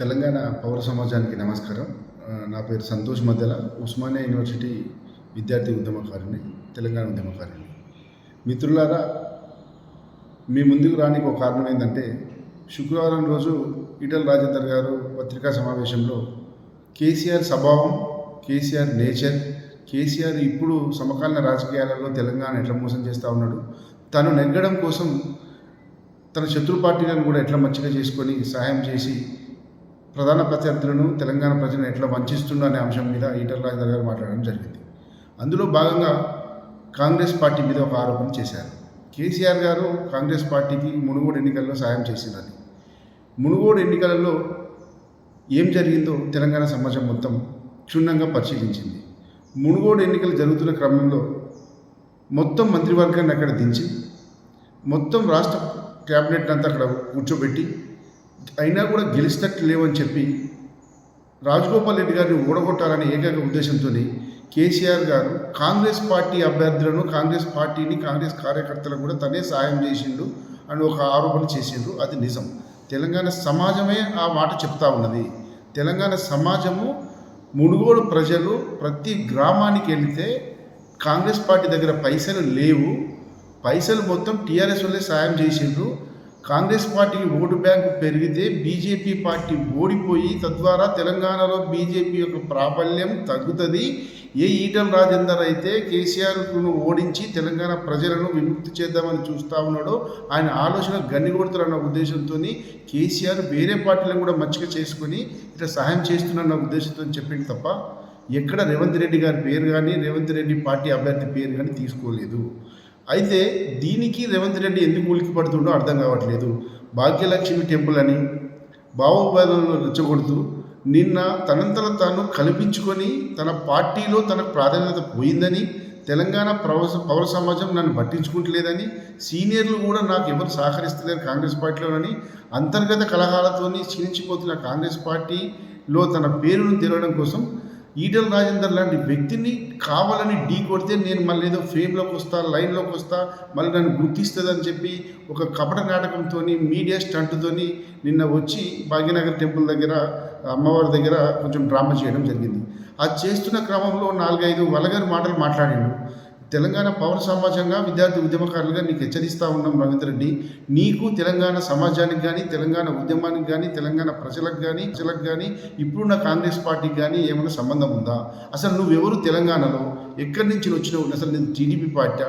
తెలంగాణ పౌర సమాజానికి నమస్కారం. నా పేరు సంతోష్ మధ్యల ఉస్మానియా యూనివర్సిటీ విద్యార్థి ఉద్యమకారిని తెలంగాణ ఉద్యమకారిని. మిత్రులారా మీ ముందుకు రానికి ఒక కారణం ఏంటంటే శుక్రవారం రోజు ఈటల రాజేందర్ గారు పత్రికా సమావేశంలో కేసీఆర్ స్వభావం కేసీఆర్ నేచర్ కేసీఆర్ ఇప్పుడు సమకాలీన రాజకీయాలలో తెలంగాణ ఎట్లా మోసం చేస్తూ ఉన్నాడు తను నెగ్గడం కోసం తన శత్రు పార్టీలను కూడా ఎట్లా మంచిగా చేసుకొని సహాయం చేసి ప్రధాన ప్రత్యర్థులను తెలంగాణ ప్రజలను ఎట్లా వంచిస్తుండో అనే అంశం మీద ఈటల రాజేందర్ గారు మాట్లాడడం జరిగింది. అందులో భాగంగా కాంగ్రెస్ పార్టీ మీద ఒక ఆరోపణ చేశారు. కేసీఆర్ గారు కాంగ్రెస్ పార్టీకి మునుగోడు ఎన్నికల్లో సాయం చేసిందని. మునుగోడు ఎన్నికలలో ఏం జరిగిందో తెలంగాణ సమాజం మొత్తం క్షుణ్ణంగా పరిశీలించింది. మునుగోడు ఎన్నికలు జరుగుతున్న క్రమంలో మొత్తం మంత్రివర్గాన్ని అక్కడ దించి మొత్తం రాష్ట్ర క్యాబినెట్ అంతా అక్కడ కూర్చోబెట్టి అయినా కూడా గెలిచినట్టు లేవని చెప్పి రాజగోపాల్ రెడ్డి గారిని ఓడగొట్టాలనే ఏకైక ఉద్దేశంతో కేసీఆర్ గారు కాంగ్రెస్ పార్టీ అభ్యర్థులను కాంగ్రెస్ పార్టీని కాంగ్రెస్ కార్యకర్తలకు కూడా తనే సాయం చేసిండు అని ఒక ఆరోపణ చేసిండ్రు. అది నిజం. తెలంగాణ సమాజమే ఆ మాట చెప్తా ఉన్నది. తెలంగాణ సమాజము మునుగోడు ప్రజలు ప్రతి గ్రామానికి వెళితే కాంగ్రెస్ పార్టీ దగ్గర పైసలు లేవు. పైసలు మొత్తం టీఆర్ఎస్ వాళ్ళే సాయం చేసిండ్రు. కాంగ్రెస్ పార్టీకి ఓటు బ్యాంకు పెరిగితే బీజేపీ పార్టీ ఓడిపోయి తద్వారా తెలంగాణలో బీజేపీ యొక్క ప్రాబల్యం తగ్గుతుంది. ఏ ఈటల రాజేందర్ అయితే కేసీఆర్ను ఓడించి తెలంగాణ ప్రజలను విముక్తి చేద్దామని చూస్తూ ఉన్నాడో ఆయన ఆలోచన గన్ని కొడుతారన్న ఉద్దేశంతో కేసీఆర్ వేరే పార్టీలను కూడా మంచిగా చేసుకొని ఇట్లా సహాయం చేస్తున్న ఉద్దేశంతో చెప్పింది తప్ప ఎక్కడ రేవంత్ రెడ్డి గారి పేరు కానీ రేవంత్ రెడ్డి పార్టీ అభ్యర్థి పేరు కానీ తీసుకోలేదు. అయితే దీనికి రేవంత్ రెడ్డి ఎందుకు ఉలికి పడుతుండో అర్థం కావట్లేదు. భాగ్యలక్ష్మి టెంపుల్ అని భావోద్వేదంలో రెచ్చగొడుతూ నిన్న తనంతన తాను కల్పించుకొని తన పార్టీలో తనకు ప్రాధాన్యత పోయిందని తెలంగాణ ప్రవస పౌర సమాజం నన్ను పట్టించుకుంటలేదని సీనియర్లు కూడా నాకు ఎవరు సహకరిస్తలేరు కాంగ్రెస్ పార్టీలోనని అంతర్గత కలహాలతోని క్షీణించిపోతున్న కాంగ్రెస్ పార్టీలో తన పేరును తెరవడం కోసం ఈటల రాజేందర్ లాంటి వ్యక్తిని కావాలని ఢీ కొడితే నేను మళ్ళీ ఏదో ఫేమ్లోకి వస్తా లైన్లోకి వస్తా మళ్ళీ నన్ను గుర్తిస్తుందని చెప్పి ఒక కపట నాటకంతో మీడియా స్టంట్తో నిన్న వచ్చి భాగ్యనగర్ టెంపుల్ దగ్గర అమ్మవారి దగ్గర కొంచెం డ్రామా చేయడం జరిగింది. అది చేస్తున్న క్రమంలో నాలుగైదు వలగారి మాటలు మాట్లాడిండు. తెలంగాణ పౌర సమాజంగా విద్యార్థి ఉద్యమకారులుగా నీకు హెచ్చరిస్తూ ఉన్నాం రవీంద్ర రెడ్డి. నీకు తెలంగాణ సమాజానికి కానీ తెలంగాణ ఉద్యమానికి కానీ తెలంగాణ ప్రజలకు కానీ ప్రజలకు కానీ ఇప్పుడున్న కాంగ్రెస్ పార్టీకి కానీ ఏమైనా సంబంధం ఉందా? అసలు నువ్వెవరు తెలంగాణలో? ఎక్కడి నుంచి వచ్చినావు అసలు నేను టీడీపీ పార్టీ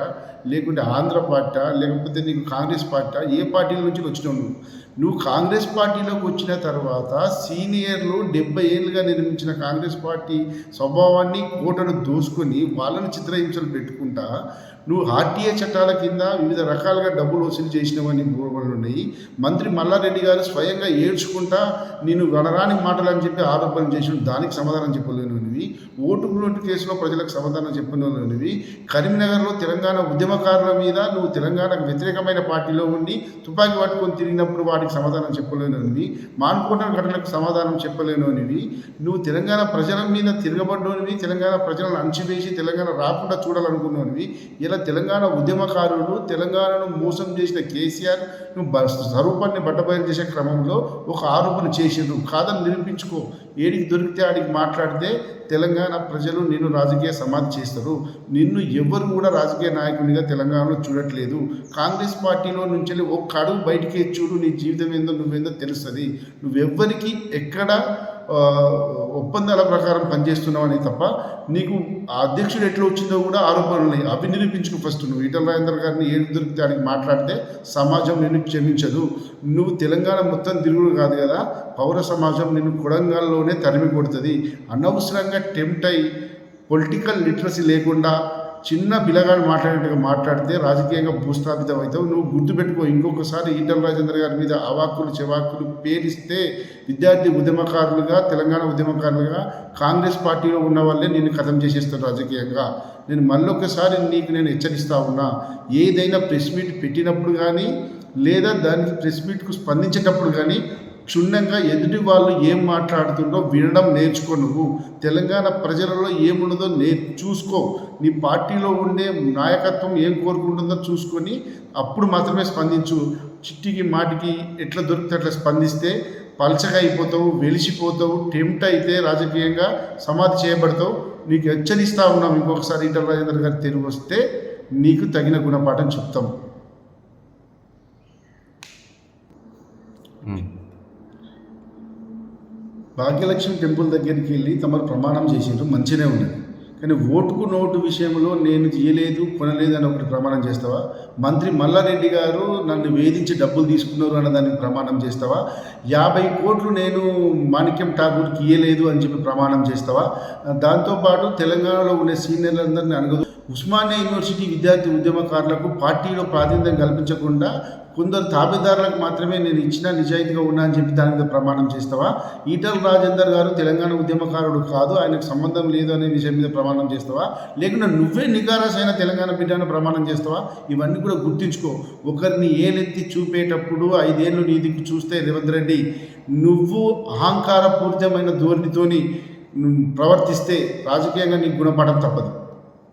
లేకుంటే ఆంధ్ర పార్టీ లేకపోతే నీకు కాంగ్రెస్ పార్టీ ఏ పార్టీల నుంచి వచ్చినావు నువ్వు? నువ్వు కాంగ్రెస్ పార్టీలోకి వచ్చిన తర్వాత సీనియర్లు డెబ్బై ఏళ్ళుగా నిర్మించిన కాంగ్రెస్ పార్టీ స్వభావాన్ని కోటను దోసుకొని వాళ్ళని చిత్రహింసలు పెట్టుకుంటా నువ్వు ఆర్టీఏ చట్టాల కింద వివిధ రకాలుగా డబ్బులు వసూలు చేసినవని భూములు ఉన్నాయి మంత్రి మల్లారెడ్డి గారు స్వయంగా ఏడ్చుకుంటా నేను వనరాని మాటలు అని చెప్పి ఆరోపణలు చేసిన దానికి సమాధానం చెప్పలేనివి ఓటు నోటు కేసులో ప్రజలకు సమాధానం చెప్పలేనివి కరీంనగర్లో తెలంగాణ ఉద్యమకారుల మీద నువ్వు తెలంగాణకు వ్యతిరేకమైన పార్టీలో ఉండి తుపాకీ పట్టుకొని తిరిగినప్పుడు వాటికి సమాధానం చెప్పలేనివి మానుకోట ఘటనలకు సమాధానం చెప్పలేనివి నువ్వు తెలంగాణ ప్రజల మీద తిరగబడ్డోనివి తెలంగాణ ప్రజలను అణచివేసి తెలంగాణ రాకుండా చూడాలనుకున్నవి ఇలా తెలంగాణ ఉద్యమకారులు తెలంగాణను మోసం చేసిన కేసీఆర్ నువ్వు స్వరూపాన్ని బట్టబయలు చేసే క్రమంలో ఒక ఆరోపణ చేసిండ్రు. కాదని నిరూపించుకో. ఏడికి దొరికితే ఆడికి మాట్లాడితే తెలంగాణ ప్రజలు నిన్ను రాజకీయ సమాధి చేస్తారు. నిన్ను ఎవరు కూడా రాజకీయ నాయకునిగా తెలంగాణలో చూడట్లేదు. కాంగ్రెస్ పార్టీలో నుంచి ఒక అడుగు బయటికి చూడు నీ జీవితం. ఏందో నువ్వేందో తెలుస్తుంది. నువ్వెవ్వరికి ఎక్కడ ఒప్పందాల ప్రకారం పనిచేస్తున్నావు అని తప్ప నీకు ఆ అధ్యక్షుడు ఎట్లా వచ్చిందో కూడా ఆరోపణలు ఉన్నాయి. అవి నిరూపించుకు ఫస్ట్ నువ్వు. ఈటల రాజేంద్ర గారిని ఏది దొరికితే మాట్లాడితే సమాజం నిన్ను క్షమించదు. నువ్వు తెలంగాణ మొత్తం తిరుగుడు కాదు కదా పౌర సమాజం నిన్ను కొడంగల్లోనే తరిమి కొడుతుంది అనవసరంగా టెంప్ట్ అయి పొలిటికల్ లిటరసీ లేకుండా చిన్న పిల్లగాడు మాట్లాడినట్టుగా మాట్లాడితే రాజకీయంగా భూస్థాపితం అవుతావు. నువ్వు గుర్తుపెట్టుకో ఇంకొకసారి ఈటల రాజేంద్ర గారి మీద అవాక్కులు చెవాక్కులు పేరిస్తే విద్యార్థి ఉద్యమకారులుగా తెలంగాణ ఉద్యమకారులుగా కాంగ్రెస్ పార్టీలో ఉన్న వాళ్ళే నేను ఖతం చేసేస్తాను రాజకీయంగా. నేను మళ్ళొకసారి నీకు నేను హెచ్చరిస్తా ఉన్నా ఏదైనా ప్రెస్ మీట్ పెట్టినప్పుడు కానీ లేదా దానికి ప్రెస్ మీట్కు స్పందించేటప్పుడు కానీ క్షుణ్ణంగా ఎదుటి వాళ్ళు ఏం మాట్లాడుతుండో వినడం నేర్చుకో నువ్వు. తెలంగాణ ప్రజలలో ఏమున్నదో నే చూసుకో. నీ పార్టీలో ఉండే నాయకత్వం ఏం కోరుకుంటుందో చూసుకొని అప్పుడు మాత్రమే స్పందించు. చిట్టికి మాటికి ఎట్లా దొరికితే అట్లా స్పందిస్తే పలచగా అయిపోతావు వెలిసిపోతావు టెంప్ట్ అయితే రాజకీయంగా సమాధి చేయబడతావు. నీకు హెచ్చరిస్తా ఉన్నాం ఇంకొకసారి ఈటల రాజేంద్ర గారు తిరిగి వస్తే నీకు తగిన గుణపాఠం చెప్తాం. భాగ్యలక్ష్మి టెంపుల్ దగ్గరికి వెళ్ళి తమరు ప్రమాణం చేసిండ్రు మంచినే ఉన్నది. కానీ ఓటుకు నోటు విషయంలో నేను చేయలేదు కొనలేదు అని ఒకటి ప్రమాణం చేస్తావా? మంత్రి మల్లారెడ్డి గారు నన్ను వేధించి డబ్బులు తీసుకున్నారు అన్న దానికి ప్రమాణం చేస్తావా? యాభై కోట్లు నేను మాణిక్యం ఠాకూర్కి ఇయ్యలేదు అని చెప్పి ప్రమాణం చేస్తావా? దాంతోపాటు తెలంగాణలో ఉండే సీనియర్లందరినీ అడగదు. ఉస్మానియా యూనివర్సిటీ విద్యార్థి ఉద్యమకారులకు పార్టీలో ప్రాతినిధ్యం కల్పించకుండా కొందరు తాబేదారులకు మాత్రమే నేను ఇచ్చిన నిజాయితీగా ఉన్నా అని చెప్పి దాని మీద ప్రమాణం చేస్తావా? ఈటల రాజేందర్ గారు తెలంగాణ ఉద్యమకారుడు కాదు ఆయనకు సంబంధం లేదు అనే విషయం మీద ప్రమాణం చేస్తావా? లేకుండా నువ్వే నికారసైన తెలంగాణ బిడ్డను ప్రమాణం చేస్తావా? ఇవన్నీ కూడా గుర్తుంచుకో. ఒకరిని ఏలెత్తి చూపేటప్పుడు ఐదేళ్ళు నీ దిక్కు చూస్తే రేవంత్ రెడ్డి నువ్వు అహంకారపూరితమైన ధోరణితోని ప్రవర్తిస్తే రాజకీయంగా నీకు గుణపడడం తప్పదు.